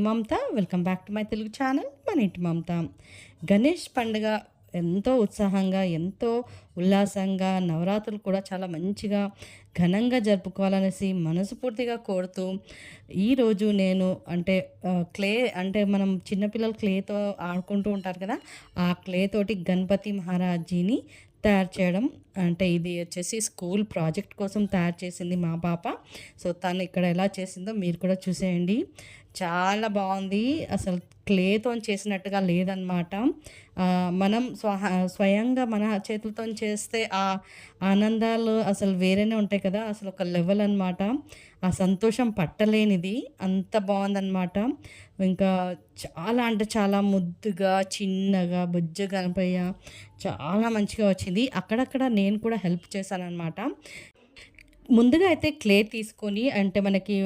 నేను Mamata. Welcome back to my Telugu channel మన ఇంటి మమత. గణేష్ పండుగ ఎంతో ఉత్సాహంగా ఎంతో ఉల్లాసంగా నవరాత్రులు కూడా చాలా మంచిగా ఘనంగా జరుపుకోవాలనేసి మనస్ఫూర్తిగా కోరుతూ ఈరోజు నేను అంటే క్లే అంటే మనం చిన్నపిల్లలు క్లేతో ఆడుకుంటూ ఉంటారు కదా ఆ క్లే తోటి గణపతి మహారాజీని తయారు చేయడం అంటే ఇది వచ్చేసి స్కూల్ ప్రాజెక్ట్ కోసం తయారు చేసింది మా పాప. సో తను ఇక్కడ ఎలా చేసిందో మీరు కూడా చూసేయండి. చాలా బాగుంది. అసలు క్లేతో చేసినట్టుగా లేదనమాట మనం స్వయంగా మన చేతులతో చేస్తే ఆ ఆనందాలు అసలు వేరేనే ఉంటాయి కదా అసలు ఒక లెవెల్ అనమాట ఆ సంతోషం పట్టలేనిది అంత బాగుందనమాట ఇంకా చాలా అంటే చాలా ముద్దుగా చిన్నగా బుజ్జ గణపయ్య చాలా మంచిగా వచ్చింది. అక్కడక్కడ నేను కూడా హెల్ప్ చేశాను అనమాట ముందుగా అయితే క్లే తీసుకొని అంటే మనకి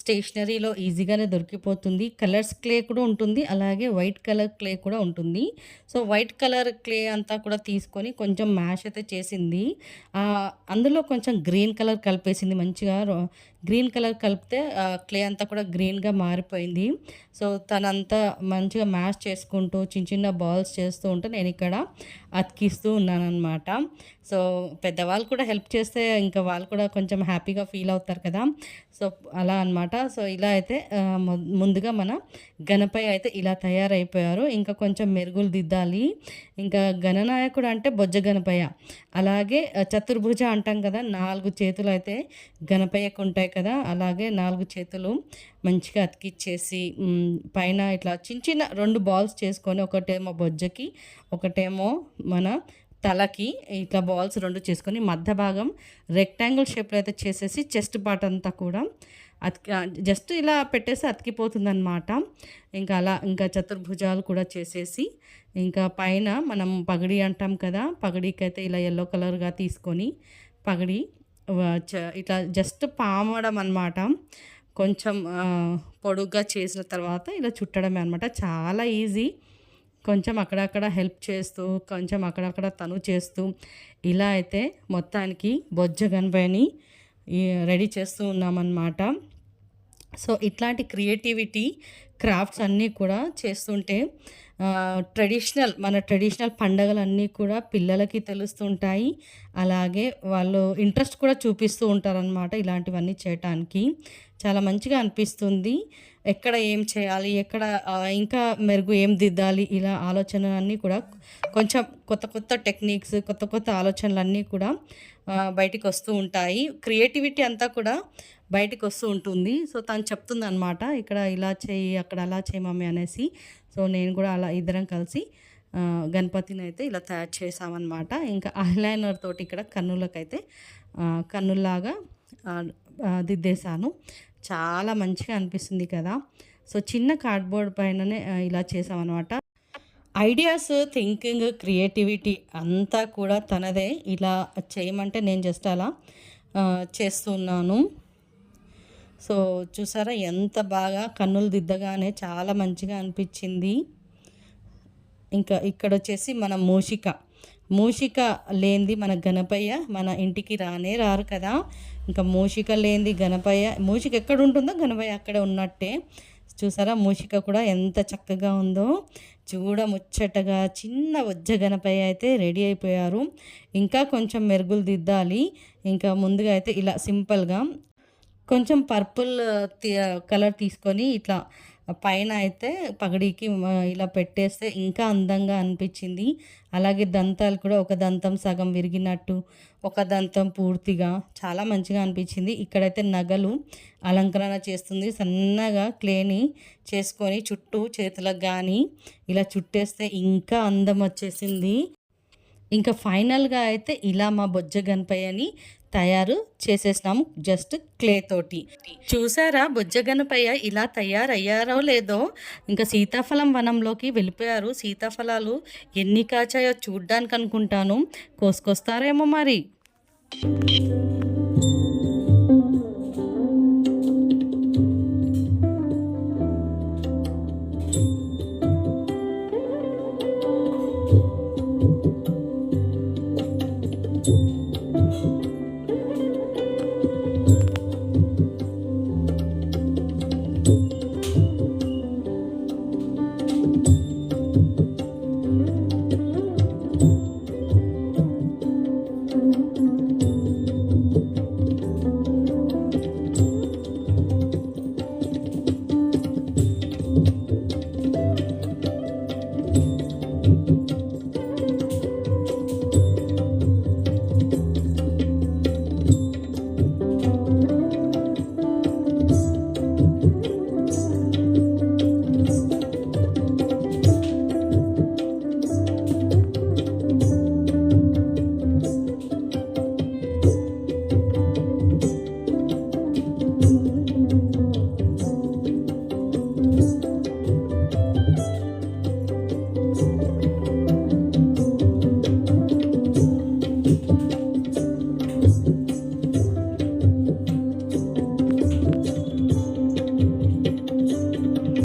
స్టేషనరీలో ఈజీగానే దొరికిపోతుంది. కలర్స్ క్లే కూడా ఉంటుంది. అలాగే వైట్ కలర్ క్లే కూడా ఉంటుంది. సో వైట్ కలర్ క్లే అంతా కూడా తీసుకొని కొంచెం మ్యాష్ అయితే చేసింది. అందులో కొంచెం గ్రీన్ కలర్ కలిపేసింది. మంచిగా గ్రీన్ కలర్ కలిపితే క్లే అంతా కూడా గ్రీన్గా మారిపోయింది. సో తనంతా మంచిగా మ్యాష్ చేసుకుంటూ చిన్న చిన్న బాల్స్ చేస్తూ ఉంటే నేను ఇక్కడ అతికిస్తూ ఉన్నాను అనమాట సో పెద్దవాళ్ళు కూడా హెల్ప్ చేస్తే ఇంకా వాళ్ళు కూడా కొంచెం హ్యాపీగా ఫీల్ అవుతారు కదా. సో అలా అన్నమాట. సో ఇలా అయితే ముందుగా మన గణపయ్య అయితే ఇలా తయారైపోయారు. ఇంకా కొంచెం మెరుగులు దిద్దాలి. ఇంకా గణనాయకుడు అంటే బొజ్జ గణపయ్య. అలాగే చతుర్భుజ అంటాం కదా నాలుగు చేతులు అయితే గణపయ్యకు ఉంటాయి కదా అలాగే నాలుగు చేతులు మంచిగా అతికిచ్చేసి పైన ఇట్లా చిన్న చిన్న రెండు బాల్స్ చేసుకొని ఒకటేమో బొజ్జకి ఒకటేమో మన తలకి ఇట్లా బాల్స్ రెండు చేసుకొని మధ్య భాగం రెక్టాంగిల్ షేప్లో అయితే చేసేసి చెస్ట్ పార్ట్ అంతా కూడా అతికి జస్ట్ ఇలా పెట్టేసి అతికిపోతుందన్నమాట. ఇంకా అలా ఇంకా చతుర్భుజాలు కూడా చేసేసి ఇంకా పైన మనం పగడి అంటాం కదా పగడికి అయితే ఇలా ఎల్లో కలర్గా తీసుకొని పగడి ఇట్లా జస్ట్ పామడం అనమాట కొంచెం పొడుగ్గా చేసిన తర్వాత ఇలా చుట్టడమే అనమాట చాలా ఈజీ కొంచెం అక్కడక్కడ హెల్ప్ చేస్తూ కొంచెం అక్కడక్కడ తను చేస్తూ ఇలా అయితే మొత్తానికి బొజ్జ గణపయ్యని రెడీ చేస్తూ ఉన్నామన్నమాట. సో ఇట్లాంటి క్రియేటివిటీ క్రాఫ్ట్స్ అన్నీ కూడా చేస్తుంటే ట్రెడిషనల్ మన ట్రెడిషనల్ పండగలన్నీ కూడా పిల్లలకి తెలుస్తుంటాయి. అలాగే వాళ్ళు ఇంట్రెస్ట్ కూడా చూపిస్తూ ఉంటారనమాట ఇలాంటివన్నీ చేయటానికి. చాలా మంచిగా అనిపిస్తుంది. ఎక్కడ ఏం చేయాలి ఎక్కడ ఇంకా మెరుగు ఏం దిద్దాలి ఇలా ఆలోచనలన్నీ కూడా కొంచెం కొత్త కొత్త టెక్నిక్స్ కొత్త కొత్త ఆలోచనలన్నీ కూడా బయటికి వస్తూ ఉంటాయి. క్రియేటివిటీ అంతా కూడా బయటికి వస్తూ ఉంటుంది. సో తను చెప్తుంది అనమాట ఇక్కడ ఇలా చేయి అక్కడ అలా చేయి మమ్మీ అనేసి. సో నేను కూడా అలా ఇద్దరం కలిసి గణపతిని అయితే ఇలా తయారు చేసామన్నమాట ఇంకా ఐలైనర్ తోటి ఇక్కడ కన్నులకైతే కన్నుల్లాగా దిద్దేశాను. చాలా మంచిగా అనిపిస్తుంది కదా. సో చిన్న కార్డ్బోర్డ్ పైననే ఇలా చేసామన్నమాట ఐడియాస్ థింకింగ్ క్రియేటివిటీ అంతా కూడా తనదే. ఇలా చేయమంటే నేను జస్ట్ అలా చేస్తున్నాను. సో చూసారా ఎంత బాగా కన్నులు దిద్దగానే చాలా మంచిగా అనిపించింది. ఇంకా ఇక్కడ వచ్చేసి మన మూషిక. మూషిక లేనిది మన గణపయ్య మన ఇంటికి రానే రారు కదా. ఇంకా మూషిక లేనిది గణపయ్య మూషిక ఎక్కడ ఉంటుందో గణపయ్య అక్కడ ఉన్నట్టే. చూసారా మూషిక కూడా ఎంత చక్కగా ఉందో. చూడ ముచ్చటగా చిన్న వజ్జ గణపయ్య అయితే రెడీ అయిపోయారు. ఇంకా కొంచెం మెరుగులు దిద్దాలి. ఇంకా ముందుగా అయితే ఇలా సింపుల్గా కొంచెం పర్పుల్ కలర్ తీసుకొని ఇట్లా పైన అయితే పగడికి ఇలా పెట్టేస్తే ఇంకా అందంగా అనిపించింది. అలాగే దంతాలు కూడా ఒక దంతం సగం విరిగినట్టు ఒక దంతం పూర్తిగా చాలా మంచిగా అనిపించింది. ఇక్కడైతే నగలు అలంకరణ చేస్తుంది. సన్నగా క్లేని చేసుకొని చుట్టూ చేతులకు కానీ ఇలా చుట్టేస్తే ఇంకా అందం వచ్చేసింది. ఇంకా ఫైనల్గా అయితే ఇలా మా బొజ్జ గణపయ్యని తయారు చేసేసినాము జస్ట్ క్లే తోటి. చూసారా బుజ్జగనపయ్య ఇలా తయారయ్యారో లేదో? ఇంకా సీతాఫలం వనంలోకి వెళ్ళిపోయారు. సీతాఫలాలు ఎన్ని కాచాయో చూడ్డానికి అనుకుంటాను కోసుకొస్తారేమో మరి.